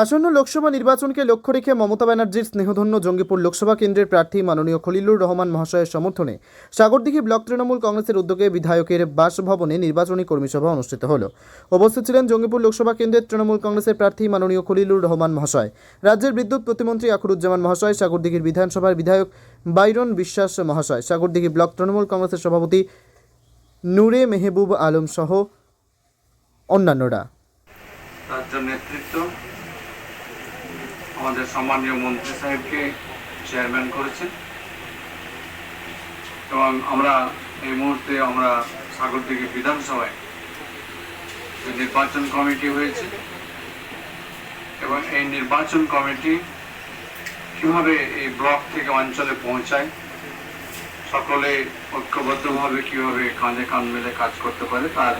আসন্ন লোকসভা নির্বাচনকে লক্ষ্য রেখে মমতা ব্যানার্জির স্নেহধন্য জঙ্গিপুর লোকসভা কেন্দ্রের প্রার্থী মাননীয় খলিলুর রহমান মহাশয়ের সমর্থনে সাগরদিঘি ব্লক তৃণমূল কংগ্রেসের উদ্যোগে বিধায়কের বাসভবনে নির্বাচনী কর্মীসভা অনুষ্ঠিত হল। উপস্থিত ছিলেন জঙ্গিপুর লোকসভা কেন্দ্রের তৃণমূল কংগ্রেসের প্রার্থী মাননীয় খলিলুর রহমান মহাশয়। রাজ্যের বিদ্যুৎ প্রতিমন্ত্রী আখরুজ্জামান মহাশয়, সাগরদিঘির বিধানসভার বিধায়ক বাইরন বিশ্বাস মহাশয়, সাগরদিঘি ব্লক তৃণমূল কংগ্রেসের সভাপতি নূরে মেহবুব আলম সহ অন্যান্যরা। নেতৃত্ব আমাদের সম্মানীয় মন্ত্রী সাহেবকে চেয়ারম্যান করেছেন এবং আমরা এই মুহূর্তে আমরা সাগরদিঘি বিধানসভায় যে নির্বাচন কমিটি হয়েছে, এবং এই নির্বাচন কমিটি কীভাবে এই ব্লক থেকে অঞ্চলে পৌঁছায়, সকলে ঐক্যবদ্ধভাবে কীভাবে কাঁধে কাঁধ মেলে কাজ করতে পারে, তার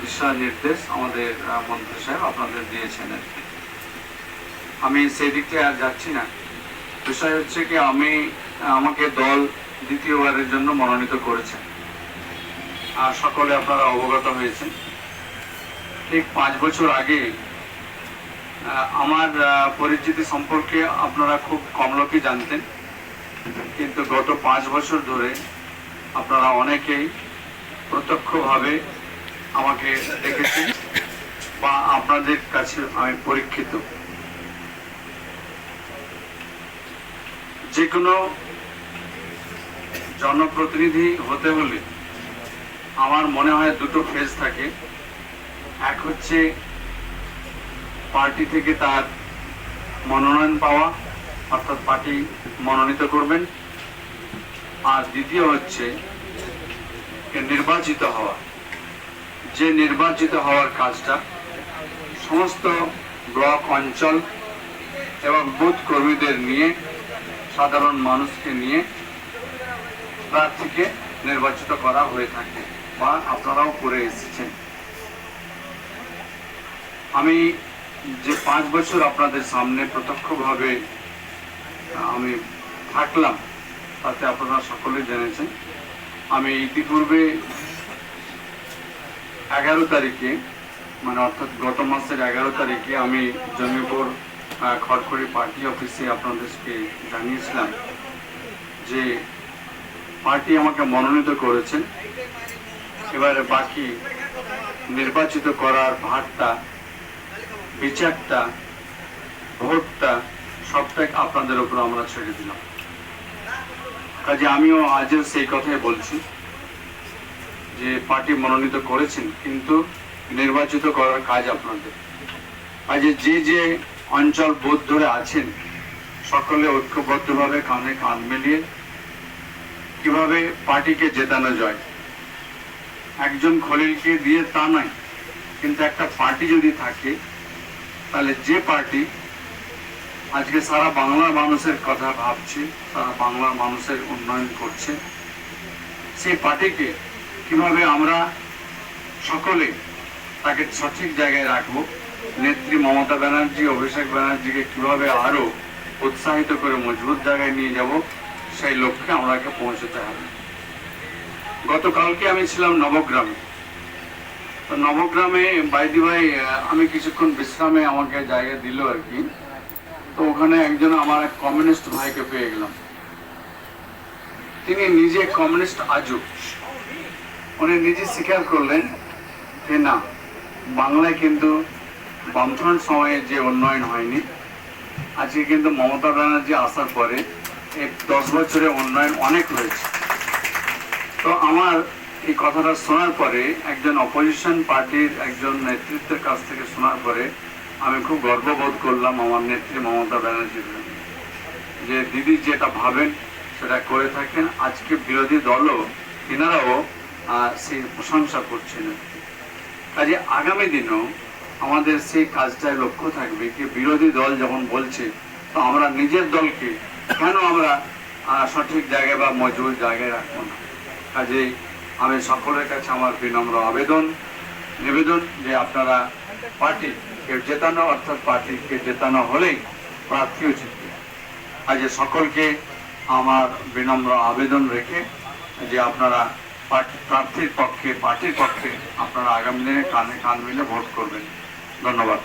দিশা নির্দেশ আমাদের মন্ত্রী সাহেব আপনাদের দিয়েছেন আর কি। আমি সেই দিকটা আর যাচ্ছি না। বিষয় হচ্ছে কি, আমি, আমাকে দল দ্বিতীয়বারের জন্য মনোনীত করেছেন আর সকলে আপনারা অবগত হয়েছেন। ঠিক পাঁচ বছর আগে আমার পরিচিতি সম্পর্কে আপনারা খুব কম লোকই জানতেন। কিন্তু গত পাঁচ বছর ধরে আপনারা অনেকেই প্রত্যক্ষভাবে আমাকে দেখেছেন বা আপনাদের কাছে আমি পরীক্ষিত। যে কোনো জনপ্রতিনিধি হতে হলে আমার মনে হয় দুটো ফেজ থাকে। এক হচ্ছে পার্টি থেকে তার মনোনয়ন পাওয়া, অর্থাৎ পার্টি মনোনীত করবেন। আর দ্বিতীয় হচ্ছে নির্বাচিত হওয়া। যে নির্বাচিত হওয়ার কাজটা সমস্ত ব্লক অঞ্চল এবং বুথ কর্মীদের নিয়ে সাধারণ মানুষকে নিয়ে প্রার্থীকে নির্বাচিত করা হয়ে থাকে বা আপনারাও করে এসেছেন। আমি যে পাঁচ বছর আপনাদের সামনে প্রত্যক্ষভাবে আমি থাকলাম তাতে আপনারা সকলে জেনেছেন। আমি ইতিপূর্বে এগারো তারিখে মানে অর্থাৎ গত মাসের এগারো তারিখে আমি আহ, খড়খড়ি পার্টি অফিসে আপনাদেরকে জানিয়েছিলাম যে পার্টি আমাকে মনোনীত করেছেন। এবারে বাকি নির্বাচিত করার ভারটা, বিচারটা, ভোটটা সবটাই আপনাদের উপর আমরা ছেড়ে দিলাম। কাজে আমিও আজও সেই কথাই বলছি যে পার্টি মনোনীত করেছেন, কিন্তু নির্বাচিত করার কাজ আপনাদের। কাজে যে যে অঞ্চল বোধ ধরে আছেন। সকলে ঐক্যবদ্ধভাবে কানে কান মিলিয়ে কীভাবে পার্টিকে জেতানো যায়? একজন খলিলকে দিয়ে তা নয়, কিন্তু একটা পার্টি যদি থাকে, তাহলে যে পার্টি আজকে সারা বাংলার মানুষের কথা ভাবছে, সারা বাংলার মানুষের উন্নয়ন করছে, সেই পার্টিকে কীভাবে আমরা সকলে তাকে সঠিক জায়গায় রাখব? নেত্রী মমতা ব্যানার্জি, অভিষেক ব্যানার্জিকে কীভাবে আরও উৎসাহিত করে মজবুত জায়গায় নিয়ে যাব, সেই লক্ষ্যে আমাকে পৌঁছতে হবে। গতকালকে আমি ছিলাম নবগ্রামে। তো নবগ্রামে বাইদি ভাই আমি কিছুক্ষণ বিশ্রামে আমাকে জায়গা দিল আর কি। তো ওখানে একজন আমার এক কমিউনিস্ট ভাইকে পেয়ে গেলাম। তিনি নিজে কমিউনিস্ট আজও। উনি নিজে স্বীকার করলেন যে না, বাংলায় কিন্তু বামফ্রন্ট সময়ে যে উন্নয়ন হয়নি, আজকে কিন্তু মমতা ব্যানার্জি আসার পরে এই দশ বছরে উন্নয়ন অনেক হয়েছে। তো আমার এই কথাটা শোনার পরে একজন অপোজিশন পার্টির একজন নেতৃত্বের কাছ থেকে শোনার পরে আমি খুব গর্ববোধ করলাম আমার নেত্রী মমতা ব্যানার্জির যে দিদি যেটা ভাবেন সেটা করে থাকেন, আজকে বিরোধী দলও তিনারাও সেই প্রশংসা করছেন। কাজে আগামী দিনেও আমাদের সেই কাজটায় লক্ষ্য থাকবে কি বিরোধী দল যখন বলছে, তো আমরা নিজের দলকে কেন আমরা সঠিক জায়গায় বা মজবুত জায়গায় রাখব না? কাজে আমি সকলের কাছে আমার বিনম্র আবেদন, নিবেদন যে আপনারা পার্টি জেতানো অর্থাৎ পার্টিকে জেতানো হলেই প্রার্থীও জিতবে। আজ সকলকে আমার বিনম্র আবেদন রেখে যে আপনারা প্রার্থীর পক্ষে, পার্টির পক্ষে আপনারা আগামী দিনে কানে কান মিলে ভোট করবেন। ধন্যবাদ।